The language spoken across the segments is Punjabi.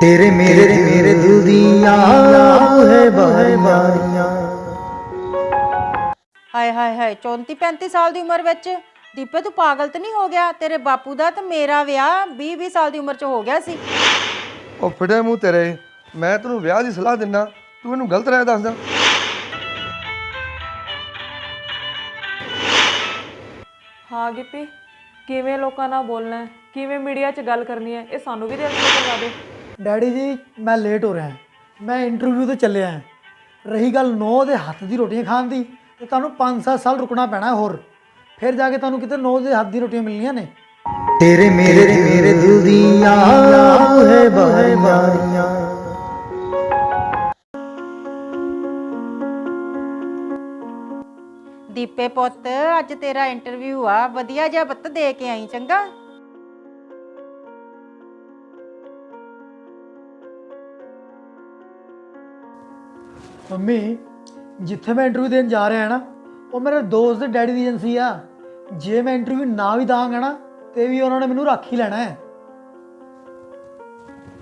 ਤੇਰੇ ਮੇਰੇ ਮੇਰੇ ਦਿਲ ਦੀਆਂ ਹੈ ਬਾਰੀਆਂ ਹਾਏ ਹਾਏ ਹਾਏ 34 35 ਸਾਲ ਦੀ ਉਮਰ ਵਿੱਚ ਦੀਪੇ ਤੂੰ ਪਾਗਲ ਤਾਂ ਨਹੀਂ ਹੋ ਗਿਆ? ਤੇਰੇ ਬਾਪੂ ਦਾ ਤੇ ਮੇਰਾ ਵਿਆਹ 20 20 ਸਾਲ ਦੀ ਉਮਰ 'ਚ ਹੋ ਗਿਆ ਸੀ। ਉਹ ਫਿਟੇ ਮੂੰਹ ਤੇਰੇ। ਮੈਂ ਤੈਨੂੰ ਵਿਆਹ ਦੀ ਸਲਾਹ ਦਿੰਦਾ ਤੂੰ ਇਹਨੂੰ ਗਲਤ ਰਾਏ ਦੱਸਦਾ ਹਾਂ ਗਿੱਪੀ ਕਿਵੇਂ ਲੋਕਾਂ ਨਾਲ ਬੋਲਣਾ ਹੈ? ਕਿਵੇਂ ਮੀਡੀਆ 'ਚ ਗੱਲ ਕਰਨੀ ਹੈ? ਇਹ ਸਾਨੂੰ ਵੀ ਤੇ ਕਰਵਾ ਦੇ। ਡੈਡੀ ਜੀ ਮੈਂ ਲੇਟ ਹੋ ਰਿਹਾ ਹਾਂ। ਮੈਂ ਇੰਟਰਵਿਊ ਤੇ ਚੱਲਿਆ ਹਾਂ। ਰਹੀ ਗੱਲ ਨੌ ਦੇ ਹੱਥ ਦੀ ਰੋਟੀਆਂ ਖਾਣ ਦੀ ਤੇ ਤੁਹਾਨੂੰ 5-7 ਸਾਲ ਰੁਕਣਾ ਪੈਣਾ ਹੋਰ। ਫਿਰ ਜਾ ਕੇ ਤੁਹਾਨੂੰ ਕਿਤੇ ਨੌ ਦੇ ਹੱਥ ਦੀ ਰੋਟੀਆਂ ਮਿਲਣੀਆਂ ਨੇ। ਤੇਰੇ ਮੇਰੇ ਮੇਰੇ ਦਿਲ ਦੀਆਂ ਹੈ ਬਾਰੀਆਂ। ਦੀਪੇ ਪੁੱਤ ਅੱਜ ਤੇਰਾ ਇੰਟਰਵਿਊ ਆ। ਵਧੀਆ ਜਿਹਾ ਬੱਤ ਦੇ ਕੇ ਆਈ ਚੰਗਾ। ਮੰਮੀ ਜਿੱਥੇ ਮੈਂ ਇੰਟਰਵਿਊ ਦੇਣ ਜਾ ਰਿਹਾ ਹਾਂ ਨਾ ਉਹ ਮੇਰੇ ਦੋਸਤ ਦੇ ਡੈਡੀ ਦੀ ਏਜੰਸੀ ਆ। ਜੇ ਮੈਂ ਇੰਟਰਵਿਊ ਨਾ ਵੀ ਦਾਂਗਾ ਨਾ ਤੇ ਵੀ ਉਹਨਾਂ ਨੇ ਮੈਨੂੰ ਰੱਖ ਹੀ ਲੈਣਾ ਹੈ।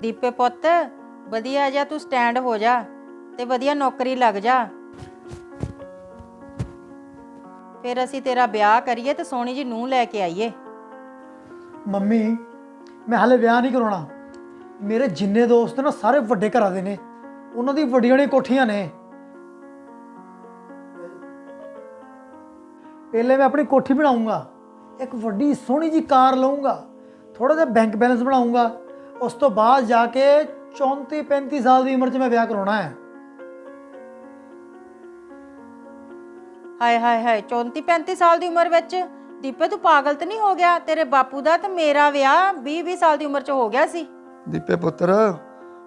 ਦੀਪੇ ਪੁੱਤ ਵਧੀਆ ਜਿਹਾ ਤੂੰ ਸਟੈਂਡ ਹੋ ਜਾ ਤੇ ਵਧੀਆ ਨੌਕਰੀ ਲੱਗ ਜਾ। ਫਿਰ ਅਸੀਂ ਤੇਰਾ ਵਿਆਹ ਕਰੀਏ ਤੇ ਸੋਹਣੀ ਜੀ ਨੂੰ ਲੈ ਕੇ ਆਈਏ। ਮੰਮੀ ਮੈਂ ਹਾਲੇ ਵਿਆਹ ਨਹੀਂ ਕਰਾਉਣਾ। ਮੇਰੇ ਜਿੰਨੇ ਦੋਸਤ ਨਾ ਸਾਰੇ ਵੱਡੇ ਘਰਾਂ ਦੇ ਨੇ। ਉਹਨਾਂ ਦੀ ਵੱਡੀਆਂ ਵੱਡੀਆਂ ਕੋਠੀਆਂ ਨੇ। ਪਹਿਲੇ ਮੈਂ ਆਪਣੀ ਕੋਠੀ ਬਣਾਉਂਗਾ ਇੱਕ ਵੱਡੀ ਸੋਹਣੀ ਜੀ ਕਾਰ ਲਵਾਂਗਾ ਥੋੜਾ ਜਿਹਾ ਬੈਂਕ ਬੈਲੈਂਸ ਬਣਾਉਂਗਾ ਉਸ ਤੋਂ ਬਾਅਦ ਜਾ ਕੇ 34 35 ਸਾਲ ਦੀ ਉਮਰ 'ਚ ਮੈਂ ਵਿਆਹ ਕਰਾਉਣਾ ਹੈ। ਹਾਏ ਹਾਏ ਹਾਏ 34 35 ਸਾਲ ਦੀ ਉਮਰ ਵਿੱਚ ਦੀਪੇ ਤੂੰ ਪਾਗਲ ਤਾਂ ਨਹੀਂ ਹੋ ਗਿਆ? ਤੇਰੇ ਬਾਪੂ ਦਾ ਤੇ ਮੇਰਾ ਵਿਆਹ 20 20 ਸਾਲ ਦੀ ਉਮਰ 'ਚ ਹੋ ਗਿਆ ਸੀ। ਦੀਪੇ ਪੁੱਤਰ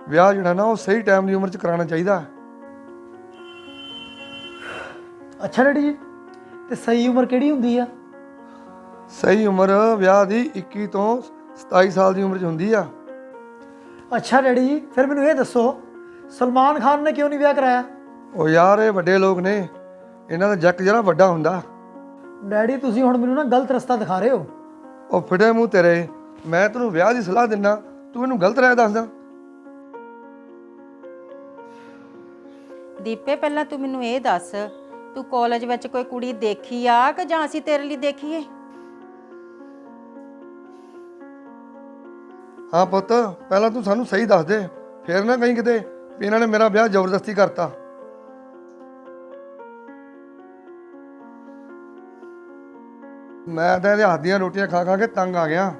ਵਿਆਹ ਜਿਹੜਾ ਨਾ ਉਹ ਸਹੀ ਟਾਈਮ ਦੀ ਉਮਰ 'ਚ ਕਰਾਉਣਾ ਚਾਹੀਦਾ। ਅੱਛਾ ਡੈਡੀ ਜੀ ਤੇ ਸਹੀ ਉਮਰ ਕਿਹੜੀ ਹੁੰਦੀ ਆ? ਸਹੀ ਉਮਰ ਵਿਆਹ ਦੀ 21 ਤੋਂ 27 ਸਾਲ ਦੀ ਉਮਰ 'ਚ ਹੁੰਦੀ ਆ। ਅੱਛਾ ਡੈਡੀ ਜੀ ਫਿਰ ਮੈਨੂੰ ਇਹ ਦੱਸੋ ਸਲਮਾਨ ਖਾਨ ਨੇ ਕਿਉਂ ਨਹੀਂ ਵਿਆਹ ਕਰਾਇਆ? ਉਹ ਯਾਰ ਇਹ ਵੱਡੇ ਲੋਕ ਨੇ ਇਹਨਾਂ ਦਾ ਜੱਕ ਜਿਹੜਾ ਵੱਡਾ ਹੁੰਦਾ। ਡੈਡੀ ਤੁਸੀਂ ਹੁਣ ਮੈਨੂੰ ਨਾ ਗਲਤ ਰਸਤਾ ਦਿਖਾ ਰਹੇ ਹੋ। ਉਹ ਫਿਟੇ ਮੂੰਹ ਤੇਰੇ ਮੈਂ ਤੈਨੂੰ ਵਿਆਹ ਦੀ ਸਲਾਹ ਦਿੰਦਾ ਤੂੰ ਇਹਨੂੰ ਗਲਤ ਰਾਏ ਦੱਸਦਾ। ਦੀਪੇ ਪਹਿਲਾਂ ਤੂੰ ਮੈਨੂੰ ਇਹ ਦੱਸ ਤੂੰ ਕਾਲਜ ਵਿੱਚ ਕੋਈ ਕੁੜੀ ਦੇਖੀ ਆ ਕਿ ਜਾਂ ਅਸੀਂ ਤੇਰੇ ਲਈ ਦੇਖੀਏ? ਹਾਂ ਪੁੱਤ ਪਹਿਲਾਂ ਤੂੰ ਸਾਨੂੰ ਸਹੀ ਦੱਸ ਦੇ ਫੇਰ ਨਾ ਕਹੀਂ ਕਿਤੇ ਵੀ ਇਹਨਾਂ ਨੇ ਮੇਰਾ ਵਿਆਹ ਜ਼ਬਰਦਸਤੀ ਕਰਤਾ। ਮੈਂ ਤਾਂ ਇਹਦੇ ਹੱਥ ਦੀਆਂ ਰੋਟੀਆਂ ਖਾ ਖਾ ਕੇ ਤੰਗ ਆ ਗਿਆ।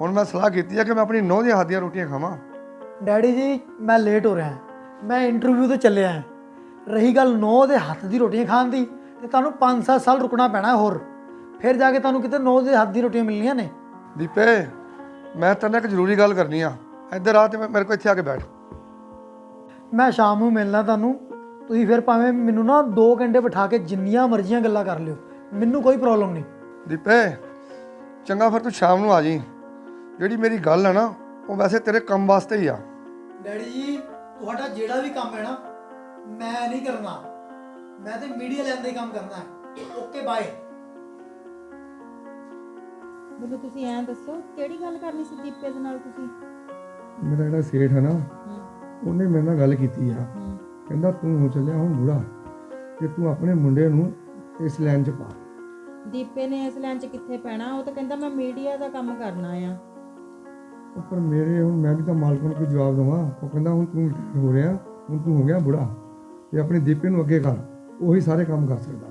ਹੁਣ ਮੈਂ ਸਲਾਹ ਕੀਤੀ ਹੈ ਕਿ ਮੈਂ ਆਪਣੀ ਨੌਂ ਦੀਆਂ ਹੱਥ ਦੀਆਂ ਰੋਟੀਆਂ ਖਾਵਾਂ। ਡੈਡੀ ਜੀ ਮੈਂ ਲੇਟ ਹੋ ਰਿਹਾ। ਮੈਂ ਇੰਟਰਵਿਊ ਤੇ ਚੱਲਿਆ। ਹਾਂ ਰਹੀ ਗੱਲ ਨੌ ਦੇ ਹੱਥ ਦੀ ਰੋਟੀਆਂ ਖਾਣ ਦੀ ਤੇ ਤੁਹਾਨੂੰ 5-7 ਸਾਲ ਰੁਕਣਾ ਪੈਣਾ ਹੋਰ। ਫਿਰ ਜਾ ਕੇ ਤੁਹਾਨੂੰ ਕਿਤੇ ਨੌ ਦੇ ਹੱਥ ਦੀ ਰੋਟੀਆਂ ਮਿਲਣੀਆਂ ਨੇ। ਦੀਪੇ ਮੈਂ ਤੇਰੇ ਨਾਲ ਇੱਕ ਜ਼ਰੂਰੀ ਗੱਲ ਕਰਨੀ ਆ। ਇੱਧਰ ਆ ਤੇ ਮੇਰੇ ਕੋਲ ਇੱਥੇ ਆ ਕੇ ਬੈਠ। ਮੈਂ ਸ਼ਾਮ ਨੂੰ ਮਿਲਣਾ ਤੁਹਾਨੂੰ। ਤੁਸੀਂ ਫਿਰ ਭਾਵੇਂ ਮੈਨੂੰ ਨਾ 2 ਘੰਟੇ ਬਿਠਾ ਕੇ ਜਿੰਨੀਆਂ ਮਰਜ਼ੀਆਂ ਗੱਲਾਂ ਕਰ ਲਿਓ। ਮੈਨੂੰ ਕੋਈ ਪ੍ਰੋਬਲਮ ਨਹੀਂ। ਦੀਪੇ ਚੰਗਾ ਫਿਰ ਤੂੰ ਸ਼ਾਮ ਨੂੰ ਆ ਜੀ। ਜਿਹੜੀ ਮੇਰੀ ਗੱਲ ਹੈ ਨਾ ਉਹ ਵੈਸੇ ਤੇਰੇ ਕੰਮ ਵਾਸਤੇ ਹੀ ਆ। ਡੈਡੀ ਜੀ ਤੁਹਾਡਾ ਜਿਹੜਾ ਵੀ ਕੰਮ ਹੈ ਨਾ ਮੈਂ ਨਹੀਂ ਕਰਨਾ। ਮੈਂ ਤੇ ਮੀਡੀਆ ਲੈਣ ਦਾ ਹੀ ਕੰਮ ਕਰਨਾ ਹੈ। ਓਕੇ ਬਾਏ ਮੈਨੂੰ ਤੁਸੀਂ ਐਂ ਦੱਸੋ ਕਿਹੜੀ ਗੱਲ ਕਰਨੀ ਸੀ ਦੀਪੇ ਦੇ ਨਾਲ ਤੁਸੀਂ? ਮੇਰਾ ਜਿਹੜਾ ਸੇਠ ਹੈ ਨਾ ਉਹਨੇ ਮੇਰੇ ਨਾਲ ਗੱਲ ਕੀਤੀ ਆ। ਕਹਿੰਦਾ ਤੂੰ ਹੋ ਚੱਲਿਆ ਹੁਣ ਬੁੜਾ ਤੇ ਤੂੰ ਆਪਣੇ ਮੁੰਡੇ ਨੂੰ ਇਸ ਲਾਈਨ 'ਚ ਪਾ। ਦੀਪੇ ਨੇ ਇਸ ਲਾਈਨ 'ਚ ਕਿੱਥੇ ਪੈਣਾ? ਉਹ ਤਾਂ ਕਹਿੰਦਾ ਮੈਂ ਮੀਡੀਆ ਦਾ ਕੰਮ ਕਰਨਾ ਆ। ਪਰ ਮੇਰੇ ਹੁਣ ਮੈਂ ਵੀ ਤਾਂ ਮਾਲਕ ਨੂੰ ਕੋਈ ਜਵਾਬ ਦਵਾਂ। ਉਹ ਕਹਿੰਦਾ ਹੁਣ ਤੂੰ ਹੋ ਰਿਹਾ ਹੁਣ ਤੂੰ ਹੋ ਗਿਆ ਬੁੜਾ ਤੇ ਆਪਣੇ ਦੀਪੇ ਨੂੰ ਅੱਗੇ ਕਰ ਉਹੀ ਸਾਰੇ ਕੰਮ ਕਰ ਸਕਦਾ।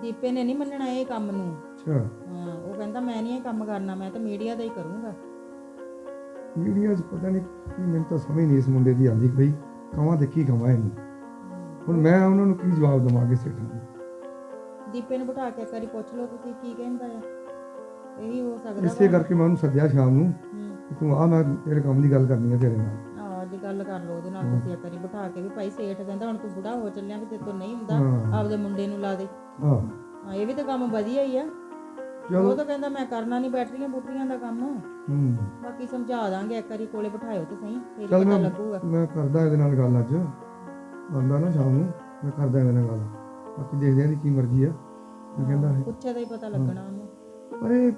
ਦੀਪੇ ਨੇ ਨਹੀਂ ਮੰਨਣਾ ਇਹ ਕੰਮ ਨੂੰ। ਅੱਛਾ। ਹਾਂ ਉਹ ਕਹਿੰਦਾ ਮੈਂ ਨਹੀਂ ਇਹ ਕੰਮ ਕਰਨਾ ਮੈਂ ਤਾਂ ਮੀਡੀਆ ਦਾ ਹੀ ਕਰੂੰਗਾ। ਮੀਡੀਆ 'ਚ ਪਤਾ ਨਹੀਂ ਕੀ ਮੈਨੂੰ ਤਾਂ ਸਮਝ ਨਹੀਂ ਇਸ ਮੁੰਡੇ ਦੀ ਆਉਂਦੀ ਕੋਈ ਕਵਾਂ ਤੇ ਕੀ ਕਵਾਂ ਇਹਨੂੰ। ਹੁਣ ਮੈਂ ਉਹਨਾਂ ਨੂੰ ਕੀ ਜਵਾਬ ਦਵਾਂਗੇ ਸੇਠਾਂ ਨੂੰ? ਦੀਪੇ ਨੂੰ ਬਿਠਾ ਕੇ ਇੱਕ ਵਾਰੀ ਪੁੱਛ ਲਓ ਤੁਸੀਂ ਕੀ ਕਹਿੰਦਾ ਆ। ਇਹੀ ਹੋ ਸਕਦਾ ਇਸੇ ਕਰਕੇ ਮੈਂ ਉਹਨੂੰ ਸੱਦਿਆ ਸ਼ਾਮ ਨੂੰ ਤੂੰ ਆ ਮੈਂ ਤੇਰੇ ਕੰਮ ਦੀ ਗੱਲ ਕਰਨੀ ਹੈ ਤੇਰੇ ਨਾਲ। ਆਹ ਅੱਜ ਗੱਲ ਕਰ ਲਓ ਉਹਦੇ ਨਾਲ ਤੁਸੀਂ ਇੱਕ ਵਾਰੀ ਬਿਠਾ ਕੇ ਵੀ ਭਾਈ ਸੇਠ ਕਹਿੰਦਾ ਹੁਣ ਤੂੰ ਬੁੜਾ ਹੋ ਚੱਲਿਆ ਵੀ ਤੇ ਤੋਂ ਨਹੀਂ ਹੁੰਦਾ। ਆਪਦੇ ਮੁੰਡੇ ਨੂੰ ਲਾ ਦੇ। ਹਾਂ। ਹਾਂ ਇਹ ਵੀ ਤਾਂ ਕੰਮ ਵਧੀਆ ਹੀ ਆ। ਉਹ ਤਾਂ ਕਹਿੰਦਾ ਮੈਂ ਕਰਨਾ ਨਹੀਂ ਬੈਟਰੀਆਂ ਬੂਟਰੀਆਂ ਦਾ ਕੰਮ। ਹੂੰ। ਬਾਕੀ ਸਮਝਾ ਦਾਂਗੇ ਇੱਕ ਵਾਰੀ ਕੋਲੇ ਬਿਠਾਇਓ ਤੇ ਸਹੀ ਫੇਰ ਪਤਾ ਲੱਗੂਗਾ। ਮੈਂ ਕਰਦਾ ਇਹਦੇ ਨਾਲ ਗੱਲ ਅੱਜ। ਆਉਂਦਾ ਨਾ ਸ਼ਾਮ ਨੂੰ ਮੈਂ ਕਰਦਾ ਇਹਦੇ ਨਾਲ ਗੱਲ। ਬਾਕੀ ਦੇਖਦੇ ਹਾਂ ਦੀ ਕੀ ਮਰਜ਼ੀ ਆ। ਕੀ ਕਹਿੰਦਾ ਹੈ ਪੁੱਛੇ ਦਾ ਹੀ ਪਤਾ ਲੱਗਣਾ ਉਹਨੂੰ। ਪਰ ਇਹ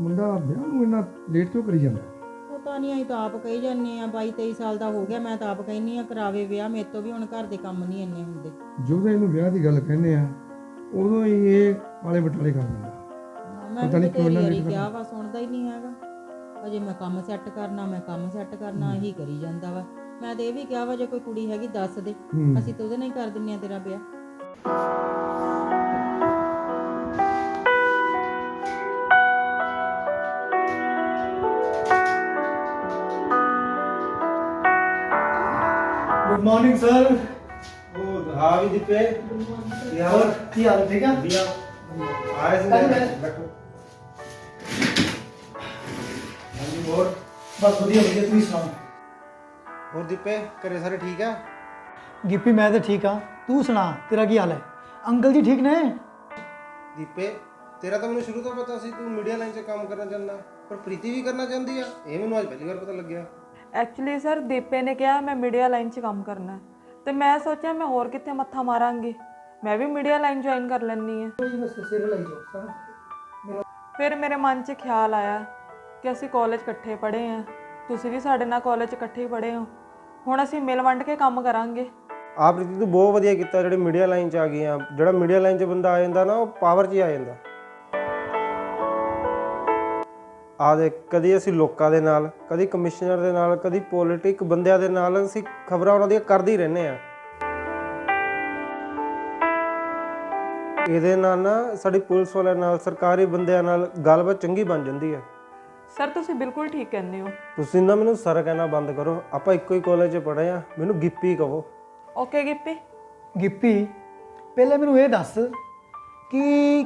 ਮੁੰਡਾ ਵਿਆਹ ਨੂੰ ਇੰਨਾ ਲੇਟ ਕਿਉਂ ਕਰੀ ਜਾਂਦਾ? ਪਤਾ ਨਹੀਂ ਅਸੀਂ ਤਾਂ ਆਪ ਕਹੀ ਜਾਂਦੇ ਆ 22 23 ਸਾਲ ਦਾ ਹੋ ਗਿਆ ਮੈਂ ਤਾਂ ਆਪ ਕਹਿੰਨੀ ਆ ਕਰਾਵੇ ਵਿਆਹ ਮੇਰੇ ਤੋਂ ਵੀ ਹੁਣ ਘਰ ਦੇ ਕੰਮ ਨਹੀਂ ਇੰਨੇ ਹੁੰਦੇ। ਜਦੋਂ ਇਹਨੂੰ ਵਿਆਹ ਦੀ ਗੱਲ ਕਹਿੰਦੇ ਆ ਉਦੋਂ ਹੀ ਇਹ ਆਲੇ ਬਟਾਲੇ ਕਰ ਦਿੰਦਾ। ਮੈਂ ਪਤਾ ਵੀ ਨੀ ਕਿਉਂ ਤੇਰੀ ਇਹਨਾਂ ਵਾਰੀ ਨੇ ਕਿਹਾ ਵਾ ਸੁਣਦਾ ਹੀ ਨਹੀਂ ਹੈਗਾ। ਅਜੇ ਮੈਂ ਕੰਮ ਸੈੱਟ ਕਰਨਾ ਮੈਂ ਕੰਮ ਸੈੱਟ ਕਰਨਾ ਇਹੀ ਕਰੀ ਜਾਂਦਾ ਵਾ। ਮੈਂ ਤੇ ਇਹ ਵੀ ਕਿਹਾ ਵਾ ਜੇ ਕੋਈ ਕੁੜੀ ਹੈਗੀ ਦੱਸ ਦੇ। ਅਸੀਂ ਤਾਂ ਉਹਦੇ ਨਾਲ ਹੀ ਕਰ ਦਿੰਨੇ ਆ ਤੇਰਾ ਵਿਆਹ। ਗੁੱਡ ਮਾਰਨਿੰਗ ਸਰ ਉਹ ਹਾਂ ਵੀ ਦੀਪੇ ਹੋਰ ਕੀ ਹਾਲ ਹੈ ਠੀਕ ਆ ਵਧੀਆ ਆਏ ਸੀ ਹਾਂਜੀ, ਮੈਂ- ਬੈਠੋ ਹਾਂਜੀ ਹੋਰ ਬਸ ਵਧੀਆ ਵਧੀਆ ਤੁਸੀਂ ਸੁਣਾਓ ਹੋਰ ਦੀਪੇ ਘਰੇ ਸਾਰੇ ਠੀਕ ਆ ਗਿੱਪੀ ਮੈਂ ਤਾਂ ਠੀਕ ਆ ਤੂੰ ਸੁਣਾ ਤੇਰਾ ਕੀ ਹਾਲ ਹੈ ਅੰਕਲ ਜੀ ਠੀਕ ਨੇ ਦੀਪੇ ਤੇਰਾ ਤਾਂ ਮੈਨੂੰ ਸ਼ੁਰੂ ਤੋਂ ਪਤਾ ਸੀ ਤੂੰ ਮੀਡੀਆ ਲਾਈਨ 'ਚ ਕੰਮ ਕਰਨਾ ਚਾਹੁੰਦਾ ਪਰ ਪ੍ਰੀਤੀ ਵੀ ਕਰਨਾ ਚਾਹੁੰਦੀ ਆ ਇਹ ਮੈਨੂੰ ਅੱਜ ਪਹਿਲੀ ਵਾਰ ਪਤਾ ਲੱਗਿਆ ਐਕਚੁਅਲੀ ਸਰ ਦੀਪੇ ਨੇ ਕਿਹਾ ਮੈਂ ਮੀਡੀਆ ਲਾਈਨ 'ਚ ਕੰਮ ਕਰਨਾ ਹੈ। ਤੇ ਮੈਂ ਸੋਚਿਆ ਮੈਂ ਹੋਰ ਕਿੱਥੇ ਮੱਥਾ ਮਾਰਾਂਗੀ। ਮੈਂ ਵੀ ਮੀਡੀਆ ਲਾਈਨ ਜੁਆਇਨ ਕਰ ਲੈਣੀ ਹੈ। ਫਿਰ ਮੇਰੇ ਮਨ 'ਚ ਖਿਆਲ ਆਇਆ ਕਿ ਅਸੀਂ ਕਾਲਜ ਇਕੱਠੇ ਪੜ੍ਹੇ ਆ ਤੁਸੀਂ ਵੀ ਸਾਡੇ ਨਾਲ ਕਾਲਜ ਇਕੱਠੇ ਹੀ ਪੜ੍ਹੇ ਹੋ। ਹੁਣ ਅਸੀਂ ਮਿਲ ਵੰਡ ਕੇ ਕੰਮ ਕਰਾਂਗੇ। ਆ ਪ੍ਰੀਤੀ ਤੂੰ ਬਹੁਤ ਵਧੀਆ ਕੀਤਾ ਜਿਹੜੇ ਮੀਡੀਆ ਲਾਈਨ 'ਚ ਆ ਗਈ ਆ। ਜਿਹੜਾ ਮੀਡੀਆ ਲਾਈਨ 'ਚ ਬੰਦਾ ਆ ਜਾਂਦਾ ਨਾ ਉਹ ਪਾਵਰ 'ਚ ਹੀ ਆ ਜਾਂਦਾ। ਆ ਦੇ ਕਦੀ ਅਸੀਂ ਲੋਕਾਂ ਦੇ ਨਾਲ ਕਦੀ ਕਮਿਸ਼ਨਰ ਦੇ ਨਾਲ ਕਦੀ ਪੋਲਿਟਿਕ ਬੰਦਿਆਂ ਦੇ ਨਾਲ ਅਸੀਂ ਖਬਰਾਂ ਉਹਨਾਂ ਦੀਆਂ ਕਰਦੇ ਹੀ ਰਹਿੰਦੇ ਆ ਇਹਦੇ ਨਾਲ ਨਾ ਸਾਡੀ ਪੁਲਿਸ ਵਾਲਿਆਂ ਨਾਲ ਸਰਕਾਰੀ ਬੰਦਿਆਂ ਨਾਲ ਗੱਲਬਾਤ ਚੰਗੀ ਬਣ ਜਾਂਦੀ ਹੈ। ਸਰ ਤੁਸੀਂ ਬਿਲਕੁਲ ਠੀਕ ਕਹਿੰਦੇ ਹੋ। ਤੁਸੀਂ ਨਾ ਮੈਨੂੰ ਸਰ ਕਹਿਣਾ ਬੰਦ ਕਰੋ। ਆਪਾਂ ਇੱਕੋ ਹੀ ਕਾਲਜ 'ਚ ਪੜ੍ਹੇ ਆ ਮੈਨੂੰ ਗਿੱਪੀ ਕਹੋ। ਓਕੇ ਗਿੱਪੀ। ਗਿੱਪੀ ਪਹਿਲੇ ਮੈਨੂੰ ਇਹ ਦੱਸ ਕਿ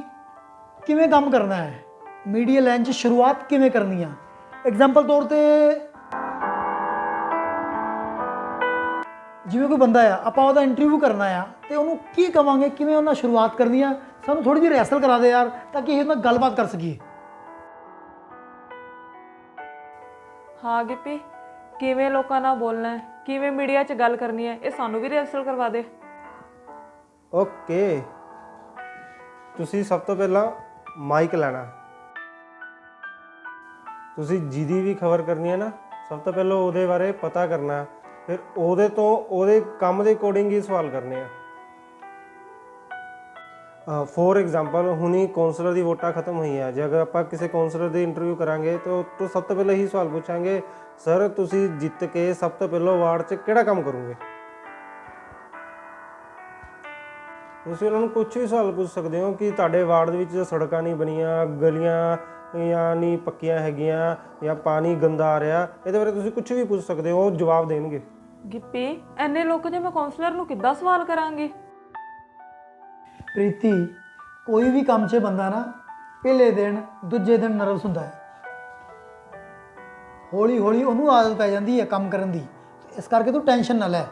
ਕਿਵੇਂ ਕੰਮ ਕਰਨਾ ਹੈ? ਮੀਡੀਆ ਲਾਈਨ 'ਚ ਸ਼ੁਰੂਆਤ ਕਿਵੇਂ ਕਰਨੀ ਆ? ਐਗਜ਼ਾਮਪਲ ਤੌਰ ਤੇ ਜਿਵੇਂ ਕੋਈ ਬੰਦਾ ਆ ਆਪਾਂ ਉਹਦਾ ਇੰਟਰਵਿਊ ਕਰਨਾ ਆ ਤੇ ਉਹਨੂੰ ਕੀ ਕਵਾਂਗੇ ਕਿਵੇਂ ਉਹਨਾਂ ਸ਼ੁਰੂਆਤ ਕਰਨੀ ਆ ਸਾਨੂੰ ਥੋੜੀ ਜਿਹੀ ਰਿਹਰਸਲ ਕਰਾ ਦੇ ਯਾਰ ਤਾਂ ਕਿ ਇਹ ਨਾਲ ਗੱਲਬਾਤ ਕਰ ਸਕੀਏ। ਹਾਂ ਗਿੱਪੀ ਕਿਵੇਂ ਲੋਕਾਂ ਨਾਲ ਬੋਲਣਾ ਹੈ? ਕਿਵੇਂ ਮੀਡੀਆ 'ਚ ਗੱਲ ਕਰਨੀ ਹੈ? ਇਹ ਸਾਨੂੰ ਵੀ ਰਿਹਰਸਲ ਕਰਵਾ ਦੇ। ਓਕੇ ਤੁਸੀਂ ਸਭ ਤੋਂ ਪਹਿਲਾਂ ਮਾਈਕ ਲੈਣਾ। ਤੁਸੀਂ ਜਿਹਦੀ ਵੀ ਖਬਰ ਕਰਨੀ ਹੈ ਨਾ, ਸਭ ਤੋਂ ਪਹਿਲਾਂ ਉਹਦੇ ਬਾਰੇ ਪਤਾ ਕਰਨਾ ਫਿਰ ਉਹਦੇ ਤੋਂ ਉਹਦੇ ਕੰਮ ਦੇ ਅਕੋਰਡਿੰਗ ਹੀ ਸਵਾਲ ਕਰਨੇ ਆ। ਫੋਰ ਐਗਜ਼ਾਮਪਲ ਹੁਣੀ ਕਾਉਂਸਲਰ ਦੀ ਵੋਟਾਂ ਖਤਮ ਹੋਈਆਂ। ਜੇ ਅਗਰ ਆਪਾਂ ਕਿਸੇ ਕਾਉਂਸਲਰ ਦੀ ਇੰਟਰਵਿਊ ਕਰਾਂਗੇ, ਤਾਂ ਤੋਂ ਸਭ ਤੋਂ ਪਹਿਲਾਂ ਹੀ ਸਵਾਲ ਪੁੱਛਾਂਗੇ ਸਰ ਤੁਸੀਂ ਜਿੱਤ ਕੇ ਸਭ ਤੋਂ ਪਹਿਲਾਂ ਵਾਰਡ 'ਚ ਕਿਹੜਾ ਕੰਮ ਕਰੋਗੇ? ਤੁਸੀਂ ਉਹਨਾਂ ਨੂੰ ਕੁਝ ਵੀ ਸਵਾਲ ਪੁੱਛ ਸਕਦੇ ਹੋ ਕਿ ਤੁਹਾਡੇ ਵਾਰਡ ਦੇ ਵਿੱਚ ਸੜਕਾਂ ਨਹੀਂ ਬਣੀਆਂ, ਗਲੀਆਂ ਜਾਂ ਨਹੀਂ ਪੱਕੀਆਂ ਹੈਗੀਆਂ ਜਾਂ ਪਾਣੀ ਗੰਦਾ ਆ ਰਿਹਾ ਇਹਦੇ ਬਾਰੇ ਤੁਸੀਂ ਕੁਝ ਵੀ ਪੁੱਛ ਸਕਦੇ ਹੋ ਉਹ ਜਵਾਬ ਦੇਣਗੇ। ਗਿੱਪੀ ਐਨੇ ਲੋਕ ਜੇ ਮੈਂ ਕਾਉਂਸਲਰ ਨੂੰ ਕਿੱਦਾਂ ਸਵਾਲ ਕਰਾਂਗੀ? ਪ੍ਰੀਤੀ ਕੋਈ ਵੀ ਕੰਮ 'ਚ ਬੰਦਾ ਨਾ ਪਹਿਲੇ ਦਿਨ ਦੂਜੇ ਦਿਨ ਨਰਵਸ ਹੁੰਦਾ ਹੈ। ਹੌਲੀ ਹੌਲੀ ਉਹਨੂੰ ਆਦਤ ਪੈ ਜਾਂਦੀ ਹੈ ਕੰਮ ਕਰਨ ਦੀ। ਇਸ ਕਰਕੇ ਤੂੰ ਟੈਨਸ਼ਨ ਨਾ ਲੈ।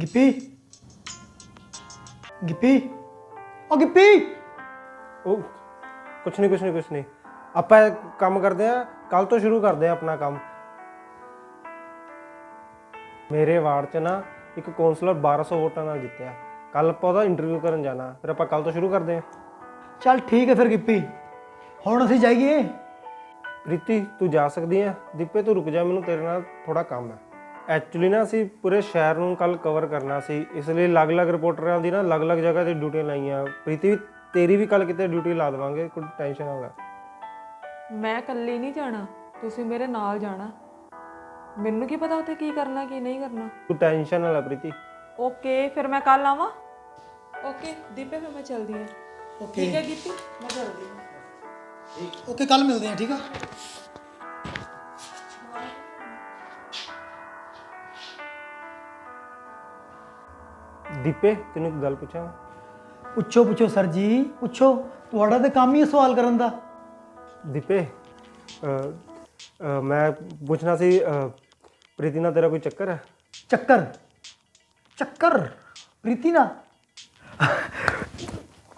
ਗਿੱਪੀ ਗਿੱਪੀ ਉਹ ਗਿੱਪੀ! ਉਹ ਕੁਝ ਨਹੀਂ ਕੁਝ ਨਹੀਂ ਕੁਝ ਨਹੀਂ ਆਪਾਂ ਇਹ ਕੰਮ ਕਰਦੇ ਆ ਕੱਲ ਤੋਂ ਸ਼ੁਰੂ ਕਰਦੇ ਆ ਆਪਣਾ ਕੰਮ। ਮੇਰੇ ਵਾਰਡ 'ਚ ਨਾ ਇੱਕ ਕਾਉਂਸਲਰ 1200 ਵੋਟਾਂ ਨਾਲ ਜਿੱਤਿਆ। ਕੱਲ ਆਪਾਂ ਉਹਦਾ ਇੰਟਰਵਿਊ ਕਰਨ ਜਾਣਾ ਫਿਰ ਆਪਾਂ ਕੱਲ ਤੋਂ ਸ਼ੁਰੂ ਕਰਦੇ ਆ। ਚੱਲ ਠੀਕ ਹੈ ਫਿਰ ਗਿੱਪੀ। ਹੁਣ ਅਸੀਂ ਜਾਈਏ। ਪ੍ਰੀਤੀ ਤੂੰ ਜਾ ਸਕਦੀ ਹੈ ਦੀਪੇ ਤੂੰ ਰੁਕ ਜਾ ਮੈਨੂੰ ਤੇਰੇ ਨਾਲ ਥੋੜਾ ਕੰਮ ਹੈ। ਐਕਚੁਅਲੀ ਨਾ ਅਸੀਂ ਪੂਰੇ ਸ਼ਹਿਰ ਨੂੰ ਕੱਲ ਕਵਰ ਕਰਨਾ ਸੀ ਇਸ ਲਈ ਅਲੱਗ-ਅਲੱਗ ਰਿਪੋਰਟਰਾਂ ਦੀ ਨਾ ਅਲੱਗ-ਅਲੱਗ ਜਗ੍ਹਾ ਤੇ ਡਿਊਟੀਆਂ ਲਾਈਆਂ। ਪ੍ਰੀਤੀ ਵੀ ਤੇਰੀ ਵੀ ਕੱਲ ਕਿਤੇ ਡਿਊਟੀ ਲਾ ਦੇਵਾਂਗੇ ਕੋਈ ਟੈਨਸ਼ਨ ਨਾ ਲੈ। ਮੈਂ ਇਕੱਲੀ ਨਹੀਂ ਜਾਣਾ ਤੁਸੀਂ ਮੇਰੇ ਨਾਲ ਜਾਣਾ। ਮੈਨੂੰ ਕੀ ਪਤਾ ਉੱਥੇ ਕੀ ਕਰਨਾ ਕੀ ਨਹੀਂ ਕਰਨਾ। ਤੂੰ ਟੈਨਸ਼ਨ ਨਾ ਲੈ ਪ੍ਰੀਤੀ। ਓਕੇ ਫਿਰ ਮੈਂ ਕੱਲ ਆਵਾਂ। ਓਕੇ ਦੀਪੇ ਫਿਰ ਮੈਂ ਚਲਦੀ ਹਾਂ। ਓਕੇ ਠੀਕ ਹੈ ਗੀਪੀ ਮੈਂ ਚਲਦੀ ਹਾਂ। ਓਕੇ ਕੱਲ ਮਿਲਦੇ ਹਾਂ ਠੀਕ ਆ? ਦੀਪੇ ਤੈਨੂੰ ਇੱਕ ਗੱਲ ਪੁੱਛਾਂ? ਪੁੱਛੋ ਪੁੱਛੋ ਸਰ ਜੀ ਪੁੱਛੋ। ਤੁਹਾਡਾ ਤਾਂ ਕੰਮ ਹੀ ਹੈ ਸਵਾਲ ਕਰਨ ਦਾ। ਦੀਪੇ ਅ, ਅ, ਮੈਂ ਪੁੱਛਣਾ ਸੀ ਅ, ਪ੍ਰੀਤੀ ਨਾਲ ਤੇਰਾ ਕੋਈ ਚੱਕਰ ਹੈ? ਚੱਕਰ? ਚੱਕਰ? ਪ੍ਰੀਤੀ ਨਾਲ?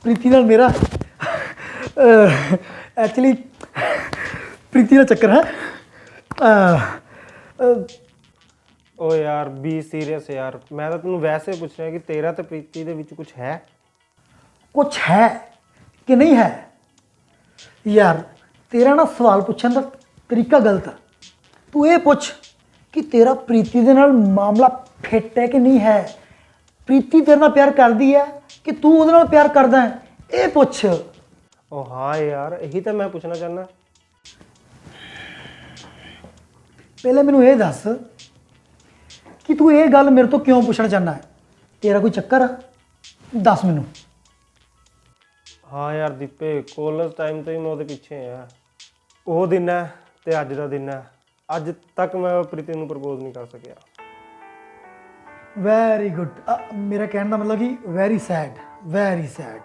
ਪ੍ਰੀਤੀ ਨਾਲ ਮੇਰਾ? ਐਕਚੁਅਲੀ ਪ੍ਰੀਤੀ ਨਾਲ ਚੱਕਰ ਹੈ। ਅਹ, ਅਹ, ਓ ਯਾਰ ਬੀ ਸੀਰੀਅਸ ਯਾਰ। ਮੈਂ ਤਾਂ ਤੈਨੂੰ ਵੈਸੇ ਪੁੱਛ ਰਿਹਾ ਕਿ ਤੇਰਾ ਤੇ ਪ੍ਰੀਤੀ ਦੇ ਵਿੱਚ ਕੁਝ ਹੈ? ਕੁਛ ਹੈ ਕਿ ਨਹੀਂ ਹੈ? ਯਾਰ ਤੇਰਾ ਨਾ ਸਵਾਲ ਪੁੱਛਣ ਦਾ ਤਰੀਕਾ ਗਲਤ ਹੈ ਤੂੰ ਇਹ ਪੁੱਛ ਕਿ ਤੇਰਾ ਪ੍ਰੀਤੀ ਦੇ ਨਾਲ ਮਾਮਲਾ ਫਿੱਟ ਹੈ ਕਿ ਨਹੀਂ ਹੈ? ਪ੍ਰੀਤੀ ਤੇਰੇ ਨਾਲ ਪਿਆਰ ਕਰਦੀ ਹੈ ਕਿ ਤੂੰ ਉਹਦੇ ਨਾਲ ਪਿਆਰ ਕਰਦਾ ਹੈ? ਇਹ ਪੁੱਛ। ਓ ਹਾਂ ਯਾਰ ਇਹੀ ਤਾਂ ਮੈਂ ਪੁੱਛਣਾ ਚਾਹੁੰਦਾ। ਪਹਿਲੇ ਮੈਨੂੰ ਇਹ ਦੱਸ ਤੂੰ ਇਹ ਗੱਲ ਮੇਰੇ ਤੋਂ ਕਿਉਂ ਪੁੱਛਣਾ ਚਾਹੁੰਦਾ ਹੈ? ਤੇਰਾ ਕੋਈ ਚੱਕਰ ਆ? ਦੱਸ ਮੈਨੂੰ। ਹਾਂ ਯਾਰ ਦੀਪੇ ਕਾਲਜ ਟਾਈਮ ਤੋਂ ਹੀ ਮੈਂ ਉਹਦੇ ਪਿੱਛੇ ਆ। ਉਹ ਦਿਨ ਹੈ ਤੇ ਅੱਜ ਦਾ ਦਿਨ ਹੈ। ਅੱਜ ਤੱਕ ਮੈਂ ਪ੍ਰੀਤੀ ਨੂੰ ਪ੍ਰਪੋਜ਼ ਨਹੀਂ ਕਰ ਸਕਿਆ। ਵੈਰੀ ਗੁੱਡ ਮੇਰਾ ਕਹਿਣ ਦਾ ਮਤਲਬ ਕਿ ਵੈਰੀ ਸੈਡ ਵੈਰੀ ਸੈਡ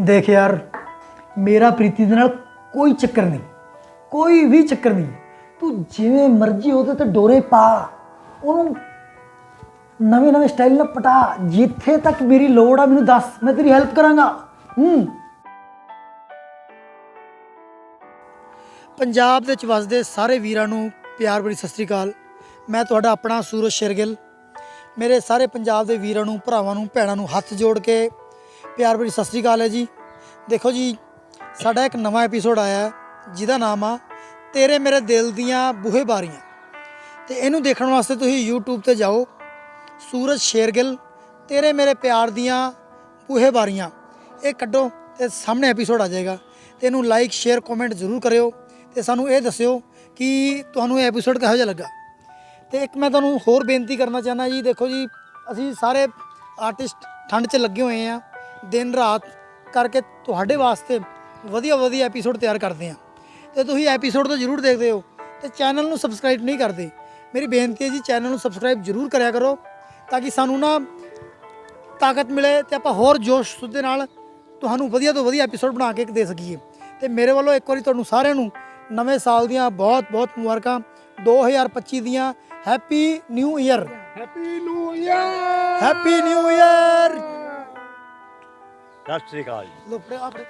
ਦੇਖ ਯਾਰ ਮੇਰਾ ਪ੍ਰੀਤੀ ਦੇ ਨਾਲ ਕੋਈ ਚੱਕਰ ਨਹੀਂ। ਕੋਈ ਵੀ ਚੱਕਰ ਨਹੀਂ। ਤੂੰ ਜਿਵੇਂ ਮਰਜ਼ੀ ਉਹਦੇ ਤੇ ਡੋਰੇ ਪਾ, ਉਹਨੂੰ ਨਵੇਂ ਨਵੇਂ ਸਟਾਈਲ ਨਾਲ ਪਟਾ, ਜਿੱਥੇ ਤੱਕ ਮੇਰੀ ਲੋੜ ਆ, ਮੈਨੂੰ ਦੱਸ, ਮੈਂ ਤੇਰੀ ਹੈਲਪ ਕਰਾਂਗਾ। ਹੂੰ। ਪੰਜਾਬ ਦੇ ਵਿੱਚ ਵਸਦੇ ਸਾਰੇ ਵੀਰਾਂ ਨੂੰ ਪਿਆਰ ਭਰੀ ਸਤਿ ਸ੍ਰੀ ਅਕਾਲ। ਮੈਂ ਤੁਹਾਡਾ ਆਪਣਾ ਸੂਰਜ ਸ਼ੇਰਗਿੱਲ। ਮੇਰੇ ਸਾਰੇ ਪੰਜਾਬ ਦੇ ਵੀਰਾਂ ਨੂੰ, ਭਰਾਵਾਂ ਨੂੰ, ਭੈਣਾਂ ਨੂੰ ਹੱਥ ਜੋੜ ਕੇ ਪਿਆਰ ਭਰੀ ਸਤਿ ਸ੍ਰੀ ਅਕਾਲ ਹੈ ਜੀ। ਦੇਖੋ ਜੀ, ਸਾਡਾ ਇੱਕ ਨਵਾਂ ਐਪੀਸੋਡ ਆਇਆ ਜਿਹਦਾ ਨਾਮ ਆ ਤੇਰੇ ਮੇਰੇ ਦਿਲ ਦੀਆਂ ਬੂਹੇ ਬਾਰੀਆਂ। ਤੇ ਇਹਨੂੰ ਦੇਖਣ ਵਾਸਤੇ ਤੁਸੀਂ YouTube ਤੇ ਜਾਓ। ਸੂਰਜ ਸ਼ੇਰਗਿੱਲ, ਤੇਰੇ ਮੇਰੇ ਪਿਆਰ ਦੀਆਂ ਬੂਹੇ ਬਾਰੀਆਂ। ਇਹ ਕੱਢੋ ਤੇ ਸਾਹਮਣੇ ਐਪੀਸੋਡ ਆ ਜਾਏਗਾ। ਤੇ ਇਹਨੂੰ ਲਾਈਕ ਸ਼ੇਅਰ ਕਮੈਂਟ ਜ਼ਰੂਰ ਕਰਿਓ। ਤੇ ਸਾਨੂੰ ਇਹ ਦੱਸਿਓ ਕਿ ਤੁਹਾਨੂੰ ਇਹ ਐਪੀਸੋਡ ਕਿਹੋ ਜਿਹਾ ਲੱਗਾ। ਤੇ ਇੱਕ ਮੈਂ ਤੁਹਾਨੂੰ ਹੋਰ ਬੇਨਤੀ ਕਰਨਾ ਚਾਹੁੰਦਾ ਜੀ, ਦੇਖੋ ਜੀ, ਅਸੀਂ ਸਾਰੇ ਆਰਟਿਸਟ ਠੰਡ 'ਚ ਲੱਗੇ ਹੋਏ ਆ ਦਿਨ ਰਾਤ ਕਰਕੇ ਤੁਹਾਡੇ ਵਾਸਤੇ ਵਧੀਆ ਵਧੀਆ ਐਪੀਸੋਡ ਤਿਆਰ ਕਰਦੇ ਆ ਤੇ ਤੁਸੀਂ ਐਪੀਸੋਡ ਤੋਂ ਜ਼ਰੂਰ ਦੇਖਦੇ ਹੋ ਤੇ ਚੈਨਲ ਨੂੰ ਸਬਸਕ੍ਰਾਈਬ ਨਹੀਂ ਕਰਦੇ। ਮੇਰੀ ਬੇਨਤੀ ਹੈ ਜੀ ਚੈਨਲ ਨੂੰ ਸਬਸਕ੍ਰਾਈਬ ਜ਼ਰੂਰ ਕਰਿਆ ਕਰੋ ਤਾਂ ਕਿ ਸਾਨੂੰ ਨਾ ਤਾਕਤ ਮਿਲੇ ਤੇ ਆਪਾਂ ਹੋਰ ਜੋਸ਼ ਦੇ ਨਾਲ ਤੁਹਾਨੂੰ ਵਧੀਆ ਤੋਂ ਵਧੀਆ ਐਪੀਸੋਡ ਬਣਾ ਕੇ ਦੇ ਸਕੀਏ। ਤੇ ਮੇਰੇ ਵੱਲੋਂ ਇੱਕ ਵਾਰੀ ਤੁਹਾਨੂੰ ਸਾਰਿਆਂ ਨੂੰ ਨਵੇਂ ਸਾਲ ਦੀਆਂ ਬਹੁਤ ਬਹੁਤ ਮੁਬਾਰਕਾਂ 2025 ਦੀਆਂ happy new year happy new year happy new year Sat Sri Akal ਲੋ ਆਪਣੇ